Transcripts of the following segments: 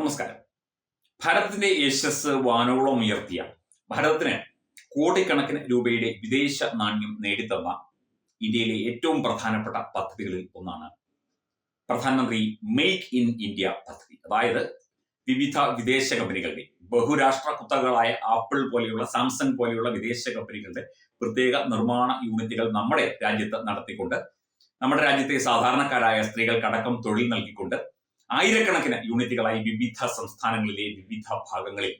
നമസ്കാരം. ഭാരതത്തിന്റെ യശസ് വാനോളം ഉയർത്തിയ ഭാരതത്തിന് കോടിക്കണക്കിന് രൂപയുടെ വിദേശ നാണ്യം നേടിത്തന്ന ഇന്ത്യയിലെ ഏറ്റവും പ്രധാനപ്പെട്ട പദ്ധതികളിൽ ഒന്നാണ് പ്രധാനമന്ത്രി മേക്ക് ഇൻ ഇന്ത്യ പദ്ധതി. അതായത് വിവിധ വിദേശ കമ്പനികളുടെ ബഹുരാഷ്ട്ര കുത്തകളായ ആപ്പിൾ പോലെയുള്ള സാംസങ് പോലെയുള്ള വിദേശ കമ്പനികളുടെ പ്രത്യേക നിർമ്മാണ യൂണിറ്റുകൾ നമ്മുടെ രാജ്യത്ത് നടത്തിക്കൊണ്ട് നമ്മുടെ രാജ്യത്തെ സാധാരണക്കാരായ സ്ത്രീകൾക്കടക്കം തൊഴിൽ നൽകിക്കൊണ്ട് ആയിരക്കണക്കിന് യൂണിറ്റുകളായി വിവിധ സംസ്ഥാനങ്ങളിലെ വിവിധ ഭാഗങ്ങളിൽ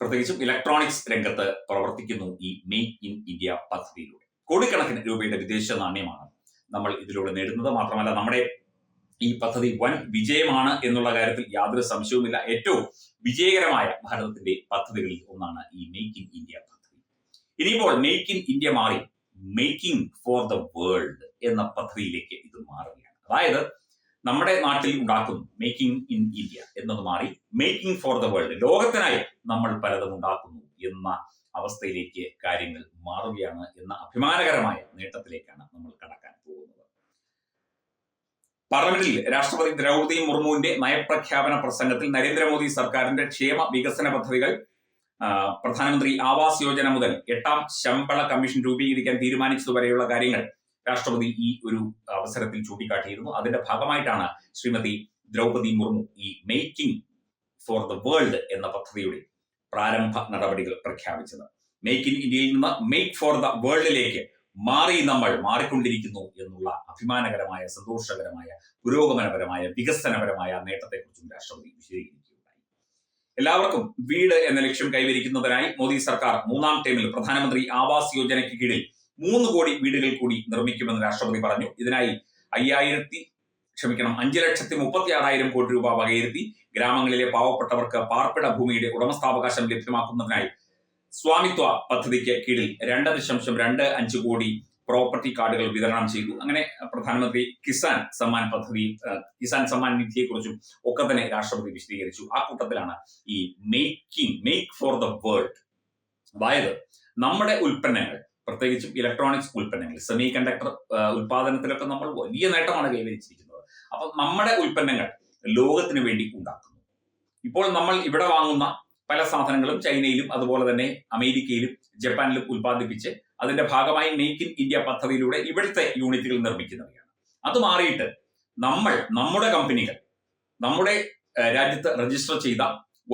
പ്രത്യേകിച്ചും ഇലക്ട്രോണിക്സ് രംഗത്ത് പ്രവർത്തിക്കുന്നു ഈ മെയ്ക്ക് ഇൻ ഇന്ത്യ പദ്ധതിയിലൂടെ. കോടിക്കണക്കിന് രൂപയുടെ വിദേശ നാണ്യമാണ് നമ്മൾ ഇതിലൂടെ നേടുന്നത്. മാത്രമല്ല നമ്മുടെ ഈ പദ്ധതി വൻ വിജയമാണ് എന്നുള്ള കാര്യത്തിൽ യാതൊരു സംശയവുമില്ല. ഏറ്റവും വിജയകരമായ ഭാരതത്തിന്റെ പദ്ധതികളിൽ ഒന്നാണ് ഈ മെയ്ക്ക് ഇൻ ഇന്ത്യ പദ്ധതി. ഇനിയിപ്പോൾ മെയ്ക്ക് ഇൻ ഇന്ത്യ മാറി മേക്കിംഗ് ഫോർ ദ വേൾഡ് എന്ന പദ്ധതിയിലേക്ക് ഇത് മാറുകയാണ്. അതായത് നമ്മുടെ നാട്ടിൽ ഉണ്ടാക്കുന്നു മേക്കിംഗ് ഇൻ ഇന്ത്യ എന്നത് മാറി മേക്കിംഗ് ഫോർ ദ വേൾഡ് ലോകത്തിനായി നമ്മൾ പലതും ഉണ്ടാക്കുന്നു എന്ന അവസ്ഥയിലേക്ക് കാര്യങ്ങൾ മാറുകയാണ് എന്ന അഭിമാനകരമായ നേട്ടത്തിലേക്കാണ് നമ്മൾ കടക്കാൻ പോകുന്നത്. പാർലമെന്റിൽ രാഷ്ട്രപതി ദ്രൗപദി മുർമുവിന്റെ നയപ്രഖ്യാപന പ്രസംഗത്തിൽ നരേന്ദ്രമോദി സർക്കാരിന്റെ ക്ഷേമ വികസന പദ്ധതികൾ പ്രധാനമന്ത്രി ആവാസ് യോജന മുതൽ എട്ടാം ശമ്പള കമ്മീഷൻ രൂപീകരിക്കാൻ തീരുമാനിച്ചതുവരെയുള്ള കാര്യങ്ങൾ രാഷ്ട്രപതി ഈ ഒരു അവസരത്തിൽ ചൂണ്ടിക്കാട്ടിയിരുന്നു. അതിന്റെ ഭാഗമായിട്ടാണ് ശ്രീമതി ദ്രൗപദി മുർമു ഈ മേക്കിംഗ് ഫോർ ദ വേൾഡ് എന്ന പദ്ധതിയുടെ പ്രാരംഭ നടപടികൾ പ്രഖ്യാപിച്ചത്. മേക്ക് ഇൻ ഇന്ത്യയിൽ നിന്ന് മേക്ക് ഫോർ ദ വേൾഡിലേക്ക് മാറി നമ്മൾ മാറിക്കൊണ്ടിരിക്കുന്നു എന്നുള്ള അഭിമാനകരമായ സന്തോഷകരമായ പുരോഗമനപരമായ വികസനപരമായ നേട്ടത്തെക്കുറിച്ചും രാഷ്ട്രപതി വിശദീകരിക്കുകയുണ്ടായി. എല്ലാവർക്കും വീട് എന്ന ലക്ഷ്യം കൈവരിക്കുന്നതിനായി മോദി സർക്കാർ മൂന്നാം ടൈമിൽ പ്രധാനമന്ത്രി ആവാസ് യോജനയ്ക്ക് കീഴിൽ മൂന്ന് കോടി വീടുകൾ കൂടി നിർമ്മിക്കുമെന്ന് രാഷ്ട്രപതി പറഞ്ഞു. ഇതിനായി അയ്യായിരത്തി ക്ഷമിക്കണം അഞ്ച് ലക്ഷത്തി മുപ്പത്തി ആറായിരം കോടി രൂപ വകയിരുത്തി ഗ്രാമങ്ങളിലെ പാവപ്പെട്ടവർക്ക് പാർപ്പിട ഭൂമിയുടെ ഉടമസ്ഥാവകാശം ലഭ്യമാക്കുന്നതിനായി സ്വാമിത്വ പദ്ധതിക്ക് കീഴിൽ രണ്ട് ദശാംശം രണ്ട് അഞ്ച് കോടി പ്രോപ്പർട്ടി കാർഡുകൾ വിതരണം ചെയ്തു. അങ്ങനെ പ്രധാനമന്ത്രി കിസാൻ സമ്മാൻ പദ്ധതി കിസാൻ സമ്മാൻ നിധിയെ കുറിച്ചും ഒക്കെ തന്നെ രാഷ്ട്രപതി വിശദീകരിച്ചു. ആ കൂട്ടത്തിലാണ് ഈ making make for the world. അതായത് നമ്മുടെ ഉൽപ്പന്നങ്ങൾ പ്രത്യേകിച്ചും ഇലക്ട്രോണിക്സ് ഉൽപ്പന്നങ്ങൾ സെമി കണ്ടക്ടർ ഉൽപാദനത്തിലൊക്കെ നമ്മൾ വലിയ നേട്ടമാണ് കൈവരിച്ചിരിക്കുന്നത്. അപ്പൊ നമ്മുടെ ഉൽപ്പന്നങ്ങൾ ലോകത്തിന് വേണ്ടി ഉണ്ടാക്കുന്നു. ഇപ്പോൾ നമ്മൾ ഇവിടെ വാങ്ങുന്ന പല സാധനങ്ങളും ചൈനയിലും അതുപോലെ തന്നെ അമേരിക്കയിലും ജപ്പാനിലും ഉൽപ്പാദിപ്പിച്ച് അതിന്റെ ഭാഗമായി മേക്ക് ഇൻ ഇന്ത്യ പദ്ധതിയിലൂടെ ഇവിടുത്തെ യൂണിറ്റുകൾ നിർമ്മിക്കുന്നവയാണ്. അത് മാറിയിട്ട് നമ്മൾ നമ്മുടെ കമ്പനികൾ നമ്മുടെ രാജ്യത്ത് രജിസ്റ്റർ ചെയ്ത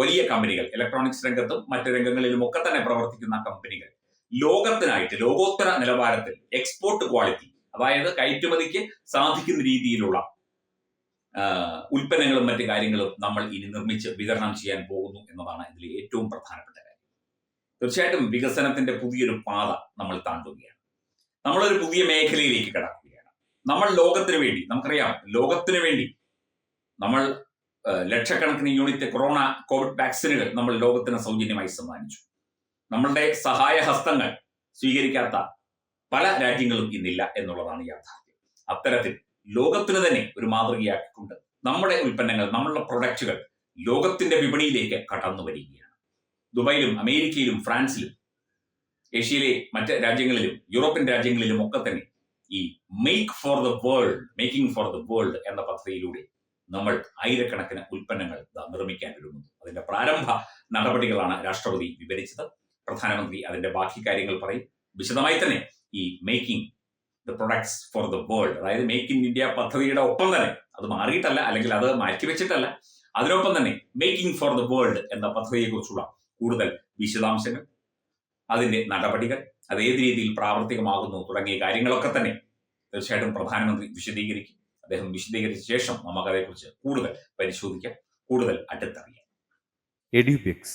വലിയ കമ്പനികൾ ഇലക്ട്രോണിക്സ് രംഗത്തും മറ്റ് രംഗങ്ങളിലും ഒക്കെ തന്നെ പ്രവർത്തിക്കുന്ന കമ്പനികൾ ലോകത്തിനായിട്ട് ലോകോത്തര നിലവാരത്തിൽ എക്സ്പോർട്ട് ക്വാളിറ്റി അതായത് കയറ്റുമതിക്ക് സാധിക്കുന്ന രീതിയിലുള്ള ഉൽപ്പന്നങ്ങളും മറ്റു കാര്യങ്ങളും നമ്മൾ ഇനി നിർമ്മിച്ച് വിതരണം ചെയ്യാൻ പോകുന്നു എന്നതാണ് ഇതിലെ ഏറ്റവും പ്രധാനപ്പെട്ട കാര്യം. തീർച്ചയായിട്ടും വികസനത്തിന്റെ പുതിയൊരു പാത നമ്മൾ താണ്ടുകയാണ്. നമ്മളൊരു പുതിയ മേഖലയിലേക്ക് കടക്കുകയാണ്. നമ്മൾ ലോകത്തിന് വേണ്ടി നമുക്കറിയാം ലോകത്തിന് വേണ്ടി നമ്മൾ ലക്ഷക്കണക്കിന് യൂണിറ്റ് കൊറോണ കോവിഡ് വാക്സിനുകൾ നമ്മൾ ലോകത്തിന് സൗജന്യമായി സമ്മാനിച്ചു. നമ്മളുടെ സഹായ ഹസ്തങ്ങൾ സ്വീകരിക്കാത്ത പല രാജ്യങ്ങളും ഇന്നില്ല എന്നുള്ളതാണ് യാഥാർത്ഥ്യം. അത്തരത്തിൽ ലോകത്തിന് തന്നെ ഒരു മാതൃകയാക്കിക്കൊണ്ട് നമ്മുടെ ഉൽപ്പന്നങ്ങൾ നമ്മളുടെ പ്രൊഡക്റ്റുകൾ ലോകത്തിന്റെ വിപണിയിലേക്ക് കടന്നു വരികയാണ്. ദുബായിലും അമേരിക്കയിലും ഫ്രാൻസിലും ഏഷ്യയിലെ മറ്റ് രാജ്യങ്ങളിലും യൂറോപ്യൻ രാജ്യങ്ങളിലും ഒക്കെ തന്നെ ഈ make for the world making for the world എന്ന പദ്ധതിയിലൂടെ നമ്മൾ ആയിരക്കണക്കിന് ഉൽപ്പന്നങ്ങൾ നിർമ്മിക്കാൻ ഒരുങ്ങുന്നു. അതിന്റെ പ്രാരംഭ നടപടികളാണ് രാഷ്ട്രപതി വിവരിച്ചത്. പ്രധാനമന്ത്രി അതിന്റെ ബാക്കി കാര്യങ്ങൾ പറയും. വിശദമായി തന്നെ ഈ making the products for the world അതായത് മേക്ക് ഇൻ ഇന്ത്യ പദ്ധതിയുടെ ഒപ്പം തന്നെ അത് മാറിയിട്ടല്ല അല്ലെങ്കിൽ അത് മാറ്റിവെച്ചിട്ടല്ല അതിനൊപ്പം തന്നെ മേക്കിംഗ് ഫോർ ദ വേൾഡ് എന്ന പദ്ധതിയെക്കുറിച്ചുള്ള കൂടുതൽ വിശദാംശങ്ങൾ അതിന്റെ നടപടികൾ അത് ഏത് രീതിയിൽ പ്രാവർത്തികമാകുന്നു തുടങ്ങിയ കാര്യങ്ങളൊക്കെ തന്നെ തീർച്ചയായിട്ടും പ്രധാനമന്ത്രി വിശദീകരിക്കും. അദ്ദേഹം വിശദീകരിച്ച ശേഷം നമുക്കതേക്കുറിച്ച് കൂടുതൽ പരിശോധിക്കാം കൂടുതൽ അടുത്തറിയാം. Edubix